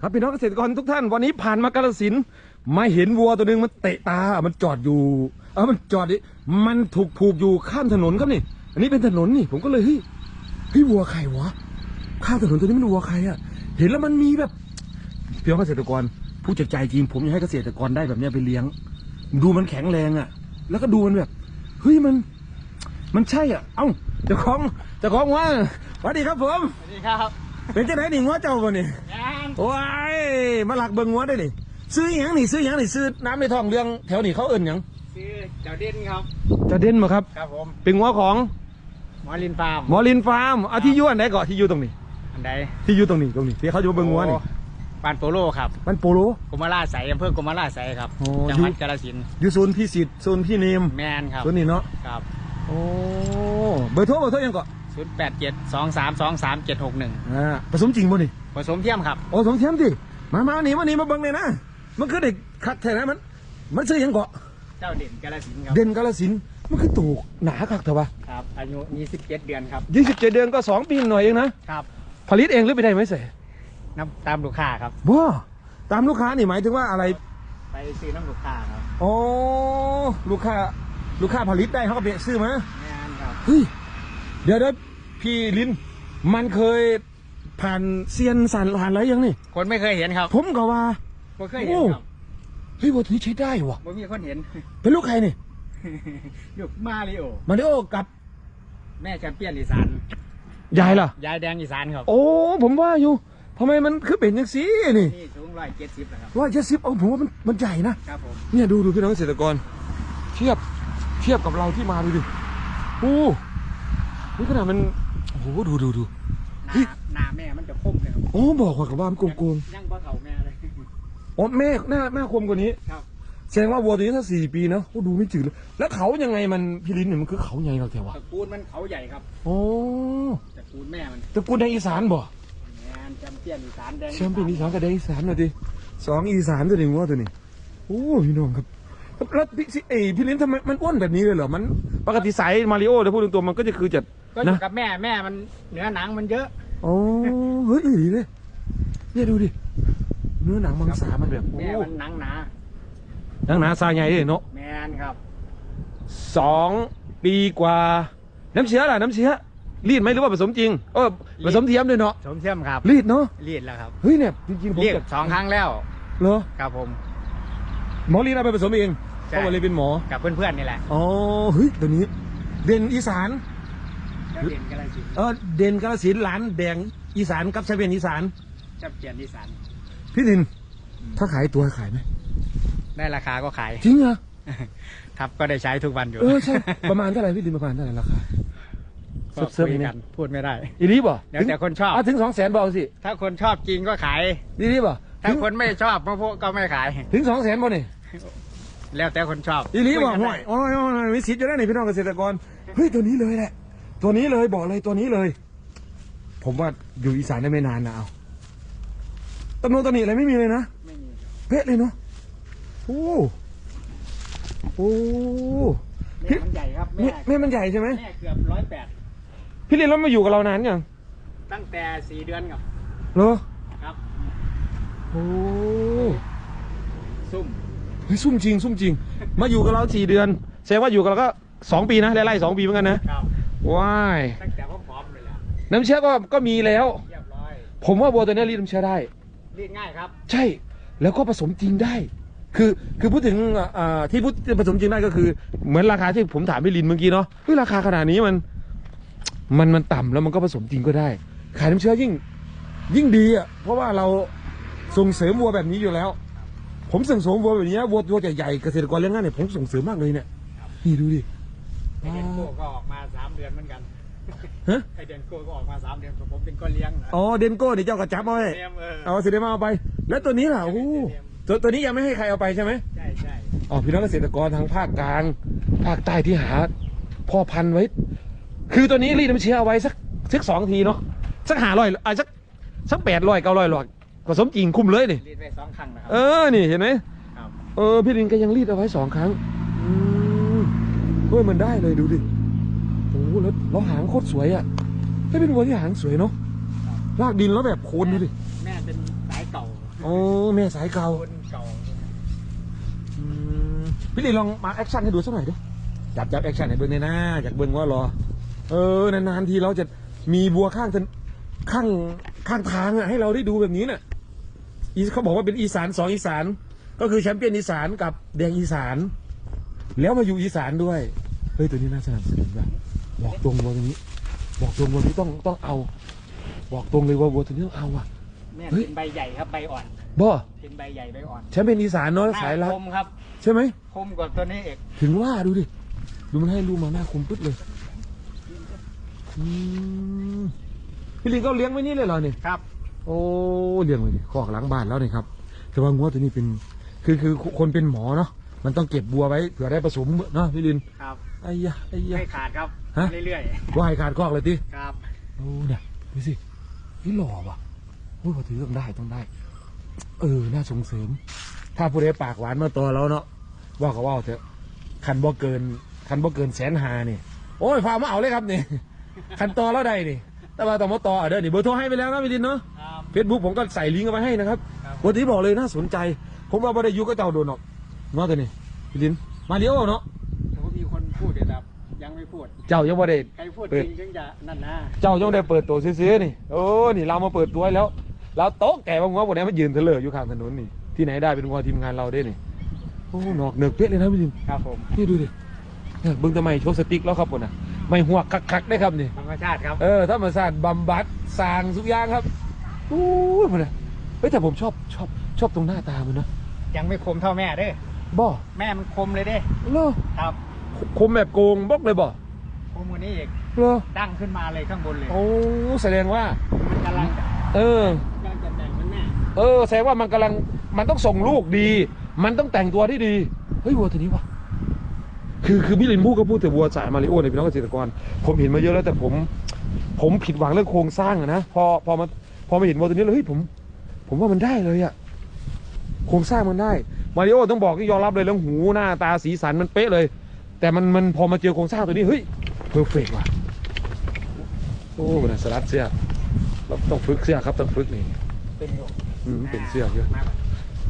ครับพี่น้องเกษตรกรทุกท่านวันนี้ผ่านมากาลสินมาเห็นวัวตัวหนึ่งมันเตะตา มันจอดอยู่เออมันจอดดิมันถูกผูกอยู่ข้ามถนนครับนี่ อันนี้เป็นถนนนี่ ผมก็เลยเฮ้ยเฮ้ยวัวใครวะข้ามถนนตัวนี้มันวัวใครอะเห็นแล้วมันมีแบบพี่น้องเกษตรกร ผู้จัดใจจริงผมอยากให้เกษตรกรได้แบบเนี้ยไปเลี้ยง ดูมันแข็งแรงอะแล้วก็ดูมันแบบเฮ้ยมัน มันใช่อะ เอ้าเจ้าของเจ้าของว่าสวัสดีครับผมสวัสดีครับ เป็นเจ้าไหนหนิงว่าเจ้าบ่นี่งานโอ้ยมาหลักเบิงงัวได้นี่ซื้อหยังนี่ซื้อหยังนี่ซื้อน้ำในท้องเรื่องแถวนี้เขาเอิ่นหยังชื่อเจ้าเด่นครับ จะเด่นมาครับ ครับผมเป็นงัวของหมอลินฟาร์มหมอลินฟาร์มเอาที่อยู่อันไหนก่อนที่อยู่ตรงนี้ อันใดที่อยู่ตรงนี้ตรงนี้ที่เขาอยู่เบิงงัวนี่โอ้ปานโปโลครับมันโปโล กุมาราใสอำเภอกุมาราใสครับโอ้จังหวัดกาฬสินธุ์อยู่โซนพี่สิทธิ์โซนพี่เนมแมนครับ โซนนี้เนาะครับ โอ้เบอร์โทรเบอร์โทรยังก่อน ศูนย์แปดเจ็ดสองสามสองสามเจ็ดหกหนึ่งอ่าผสมจริงบ่นี่ผสมเทียมครับ โอ้สมเทียมดิมามานี่มานี่มาเบิ่งเลยนะมันคือเด็กคักแท้นะมัน มันซื้อหยังเกาะเจ้าเด่นกาฬสินธุ์ครับ เด่นกาลสินธุ์มันคือตูกหนาคักเถอะวะครับ อายุยี่สิบเจ็ดเดือนครับ ยี่สิบเจ็ดเดือนก็สองปีหน่อยเองนะครับ ผลิตเองหรือไปได้ไหมเสยน้ำตามลูกค้าครับ ว้าตามลูกค้านี่หมายถึงว่าอะไรไปซื้อน้ำลูกค้าครับอ๋อลูกค้าลูกค้าผลิตได้เขาก็ไปซื้อมาแมนครับ เฮ้ยเดี๋ยวเดี๋ยวพี่ลินมันเคยผ่านเซียนสันผ่านอะไรยังนี่ คนไม่เคยเห็นครับผมก็ว่าไม่เคยเห็นครับเฮ้ยวัวตัวนี้ใช้ได้วะไม่มีคนเห็น เป็นลูกใครนี่ ลูกมาริโอมาริโอกับแม่แชมเปี้ยนอีสานยายล่ะยายแดงอีสานครับ โอ้ผมว่าอยู่ทำไมมันคือเป็นอย่างสีนี่นี่สูงร้อยเจ็ดสิบนะครับร้อยเจ็ดสิบเอาผมว่ามันมันใหญ่นะครับผมเนี่ยดูดูพี่น้องเกษตรกร เทียบเทียบกับเราที่มาดูดิ โอ้ นี่ขนาดมันโอ้โหดูดูดูหเฮ้ยน้าหน้าแม่มันจะคมเลยครับโอ้บอกว่ากับว่ามันโกงโกงยังบ่เท่าแม่เลยๆอ๋อแม่หน้าหน้าคมกว่านี้ ครับแสดงว่าวัวตัวนี้ถ้าสี่ปีนะโอ้ดูไม่จืดเลย แล้วเขายังไงมันพี่ลิ้นเนี่ยมันคือเขาใหญ่เราแต่วะตระกูลมันเขาใหญ่ครับโอ้ตระกูลแม่มันตระกูลในอีสานบ่แมนแชมเปี้ยนอีสานแดงแชมป์เป็นอีสานกับแดงอีสานหน่อยดิสองอีสานตัวหนึ่งวัวตัวนี้โอ้พี่น้องครับแล้วพี่สิเอยพี่ลิ้นทำไมมันอ้วนแบบนี้เลยเหรอมันปกติสายมาริโอถ้าพูดตรงๆมันก็จะคือจะ ก็อยู่นะ กับแม่แม่มันเนื้อหนังมันเยอะ โอ้เฮ้ยดีเลยเนี่ยดูดิเนื้อหนังมังสามันแบบโอ้แม่มันหนังหนาหนังหนาซาใหญ่เลยเนาะแมนครับสองปีกว่า น้ำเชื้อล่ะน้ำเชื้อรีดไหมหรือว่าผสมจริงเออผสมเทียมด้วยเนาะสมเทียมครับรีดเนาะรีดแล้วครับเฮ้ยเนี่ยจริงๆผมเรียกจะสองครั้งแล้วเหรอครับผม หมอรีดเอาไปผสมเองใช่ เพราะว่าเลยเป็นหมอกับเพื่อนๆนี่แหละ อ๋อเฮ้ยตัวนี้เด่นอีสาน เจ้าเด่นกาฬสินธุ์เออเด่นกาฬสินธุ์หลานแดงอีสานกับชายเวียนอีสานแชมเปี้ยนอีสานพี่ดิน ถ้าขายตัวขายไหมได้ราคาก็ขาย จริงเหรอครับก็ได้ใช้ทุกวันอยู่เออใช่ประมาณเท่าไหร่พี่ดินประมาณเท่าไหร่ราคา ก็เซิร์ฟคุๆยนี่กันพูดไม่ได้ อีนี้บ่เดี๋ยวแต่คนชอบ อะถึงสองแสนบอกสิถ้าคนชอบจริงก็ขาย อีนี้บ่ถ้าคนไม่ชอบพวกก็ไม่ขาย ถึงสองแสนบ่นี่ แล้วแต่คนชอบอีนี้บ่คุยกันห่วยโอ้ยโอ้ยมีสิทธิ์จะได้ในพี่น้องเกษตรกร เฮ้ย ตัวนี้เลยแหละ ตัวนี้เลยบอกเลยตัวนี้เลย ผมว่าอยู่อีสานได้ไม่นานนะเอาตำนงตำหนิอะไรไม่มีเลยนะไม่มีเป๊ะเลยเนาะโอ้โอ้แม่มันใหญ่ครับแม่แม่แม่มันใหญ่ใช่ไหมแม่เกือบร้อยแปดพี่เรียนแล้วมาอยู่กับเรานานยังตั้งแต่สี่เดือนครับเหรอครับโอ้ซุ่มเฮ้ยซุ่มจริงซุ่มจริง มาอยู่กับเราสี่เดือนแสดงว่าอยู่กับเราก็สองปีนะไล่ๆสองปีเหมือนกันนะครับ ว้ายตั้งแต่พร้อมๆเลยแหละน้ำเชื้อก็ก็มีแล้ว เรียบร้อยผมว่าวัวตัวนี้รีดน้ำเชื้อได้ รีดง่ายครับ ใช่แล้วก็ผสมจริงได้ คือคือพูดถึงอ่าอ่าที่พูดผสมจริงได้ก็คือ เหมือนราคาที่ผมถามพี่ลินเมื่อกี้เนาะเฮ้ยราคาขนาดนี้มัน มันมันต่ำแล้วมันก็ผสมจริงก็ได้ ขายน้ำเชื้อยิ่ง ยิ่งดีอะเพราะว่าเราส่งเสริมวัวแบบนี้อยู่แล้ว ผมส่งเสริมวัวแบบนี้วัวตัวใหญ่ๆเกษตรกรเลี้ยงง่ายเนี่ยผมส่งเสริมมากเลยเนี่ยนี่ดูดิ ไอเดนโก้ก็ออกมาสามเดือนเหมือนกันฮะไอเดนโก้ก็ออกมาสามเดือนผมเป็นก็เลี้ยงนะ อ๋อเดนโก้นี่เจ้ากระจับเอาไว้เลี้ยงเออ เอาสิเดมาเอาไป แล้วตัวนี้ล่ะโอ้โหตัวตัวนี้ยังไม่ให้ใครเอาไปใช่ไหมใช่ใช่อ๋อพี่น้องเกษตรกรทางภาคกลางภาคใต้ที่หาพ่อพันธุ์ไว้ คือตัวนี้รีดน้ำเชื้อเอาไว้สักสักสองทีเนาะสักหาร้อยอะสักสักแปดร้อยเก้าร้อยหลอดผสมจริงคุ้มเลยนี่รีดไปสองครั้งนะครัเออนี่เห็นไหมครับ เออพี่ลินก็ยังรีดเอาไว้สองครั้งอืม เฮ้ยมันได้เลยดูดิโอ้โหแล้วแล้วหางโคตรสวยอะไม่เป็นวัวที่หางสวยเนาะเอลากดินแล้วแบบโคนดูดิแม่เป็นสายเก่าโอ้แม่สายเก่าคนเก่าอืมพี่ลีลองมาแอคชั่นให้ดูสักหน่อยดิจับจับแอคชั่นให้เบิ้งในอยนะอยากเบิ้งว่ารอ เออนานๆทีเราจะมีบัวข้างถนข้างข้างทางอะให้เราได้ดูแบบนี้น่ะอีเขาบอกว่าเป็นอีสานสองอีสาน ก็คือแชมเปี้ยนอีสานกับแดงอีสาน แล้วมาอยู่อีสานด้วย เฮ้ยตัวนี้น่าสนับสนุนว่ะบอกตรงวัวตัวนี้ บอกตรงวัวนี้ต้องต้องเอา บอกตรงเลยว่าวัวตัวนี้ต้องเอาอะ แม่เฮ้ย เป็นใบใหญ่ครับใบอ่อน บ่เป็นใบใหญ่ใบอ่อนแชมเปี้ยนอีสานเนาะสายหลัน้กคมครับใช่ไหม คมกว่าตัวนี้เอกถึงว่าดูดิ ดูมันให้ลูกมาหน้าคมปึ๊ดเลยอืมพี่ลิงก็เลี้ยงไว้นี่เลยเหรอเนี่ย ครับ โอ้เลี้ยงไว้ดิคอกหลังบ้านแล้วนี่ครับ แต่ว่างัวตัวนี้เป็น คือคือคนเป็นหมอเนาะ มันต้องเก็บบัวไว้เผื่อได้ผสมเนาะพี่ลินครับไอ้ยะไอ้ยะ ไม่ขาดครับฮะ เรื่อยว่าให้ขาดคอกเลยทีๆครับโอ้เนี่ยดูสินี่หล่อว่ะโอ้ยพอถือต้องได้ต้องได้ เออ น่าส่งเสริม ถ้าผู้ใดปากหวานมาตัวแล้วเนาะว่าก็ว่าเถอะคันบ่เกิน คันบ่เกินแสนหานี่ โอ้ยฟาร์มมาเอาเลยครับนี่ คันต่อแล้วได้นี่ แต่ว่าต้องมาต่ออะเด้อนี่เบอร์โทรให้ไปแล้วนะพี่ดินเนาะ ครับ เฟซบุ๊กผมก็ใส่ลิงก์เอาไว้ให้นะครับ ครับ วันนี้บอกเลยน่าสนใจ ผมว่าบ่ได้อยุก็เจ้าโดนหรอก เนาะตัวนี้พี่ดินมาเลี้ยวเอาเนาะแต่ว่ามีคนพูดเดี๋ยวครับยังไม่พูด เจ้ายังบ่ได้ ใครพูดเปิด จริงถึงจะนั่นนะเจ้ายังได้เปิดตัวซื้อๆนี่โอ้นี่เรามาเปิดตัวให้แล้วเราโต๊ะแก่บางงัวพวกนี้มายืนเถลออยู่ข้างถนนนี่ที่ไหนได้เป็นงัวทีมงานเราได้นี่โอ้หนอกเหนือกเป๊ะเลยนะพี่ดินครับผมนี่ดูดิเนี่ยเบิ้งทำไมโชว์สติ๊กแล้วครับผมนะไม่หัวคักๆได้ครับนี่ ธรรมชาติครับเออธรรมศาสตร์บำบัดสร้างสุกอย่างครับอู้ยมันนะเฮ้ยแต่ผมชอบชอบชอบตรงหน้าตามันนะยังไม่คมเท่าแม่เด้อ บ่แม่มันคมเลยเด้เลอครับคมแบบโกงบล็อกเลยบ่คมกว่านี้อีกเลอดั้งขึ้นมาเลยข้างบนเลยโอ้แสดงว่ามันกำลังจะเออกำลังจะแต่งเหมันแม่เออแสดงว่ามันกำลังมันต้องส่งลูกดี มันต้องแต่งตัวที่ดีเฮ้ยวัวตัวนี้วะคือคือพี่ลินพูดก็พูดแต่วัวสายมาริโอเนี่ยพี่น้องเกษตรกร ผมเห็นมาเยอะแล้วแต่ผม ผมผิดหวังเรื่องโครงสร้างอะนะพอพอมาพอมาเห็นวัวตัวนี้เลยเฮ้ยผม ผมว่ามันได้เลยอะโครงสร้างมันได้ มาริโอต้องบอกที่ยอมรับเลยเรื่องหูหน้าตาสีสันมันเป๊ะเลย แต่มันมันพอมาเจอโครงสร้างตัวนี้เฮ้ยเพอร์เฟกว่ะโอ้มันสลัดเสื้อเราต้องฝึกเสื้อครับต้องฝึกนี่เป็นอยู่อืมเป็นเสื้อเยอะมา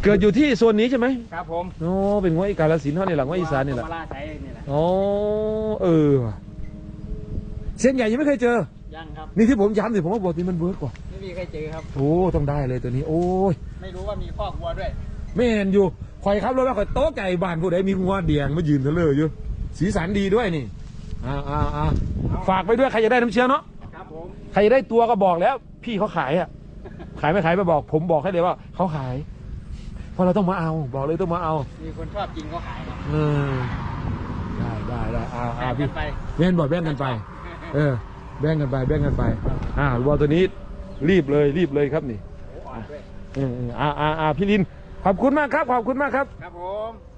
เกิดอยู่ที่โซนนี้ใช่ไหมครับผมโอ้เป็นว่าอีกาลสินธุ์เท่านี่หลังว่าอีสานนี่แหละมาล่าใช้นี่แหละอ๋อเออว่ะเส้นใหญ่ยังไม่เคยเจอยังครับนี่ที่ผมย้ำสิผมว่าบทนี้มันเวิร์กกว่าไม่มีใครเจอครับโอ้ต้องได้เลยตัวนี้ โอ้ยไม่รู้ว่ามีคอกวัวด้วย ไม่เห็นอยู่ คอยครับรถว่าคอยโต๊ะไก่บ้านผู้ใดมีงัวเดียงมายืนเถลออยู่ สีสันดีด้วยนี่อ่าอ่าอ่าฝากไปด้วยใครจะได้น้ำเชื้อเนาะครับผมใครจะได้ตัวก็บอกแล้ว พี่เขาขายอะ ขายไม่ขายไม่บอก ผมบอกให้เลยว่าเขาขาย เพราะเราต้องมาเอา บอกเลยต้องมาเอามีคนชอบจริงก็ขายครับเออได้ได้ได้อ่าอ่าแบ่พี่งกันไปแบ่งบ่แบ่งกันไป เออ แบ่งกันไป แบ่งกันไป อ่าวัวตัวนี้รีบเลยรีบเลยครับนี่โอ้อ่อนด้วยเออเอออ่าอ่าอ่าพี่ลิน ขอบคุณมากครับ ขอบคุณมากครับ ครับผม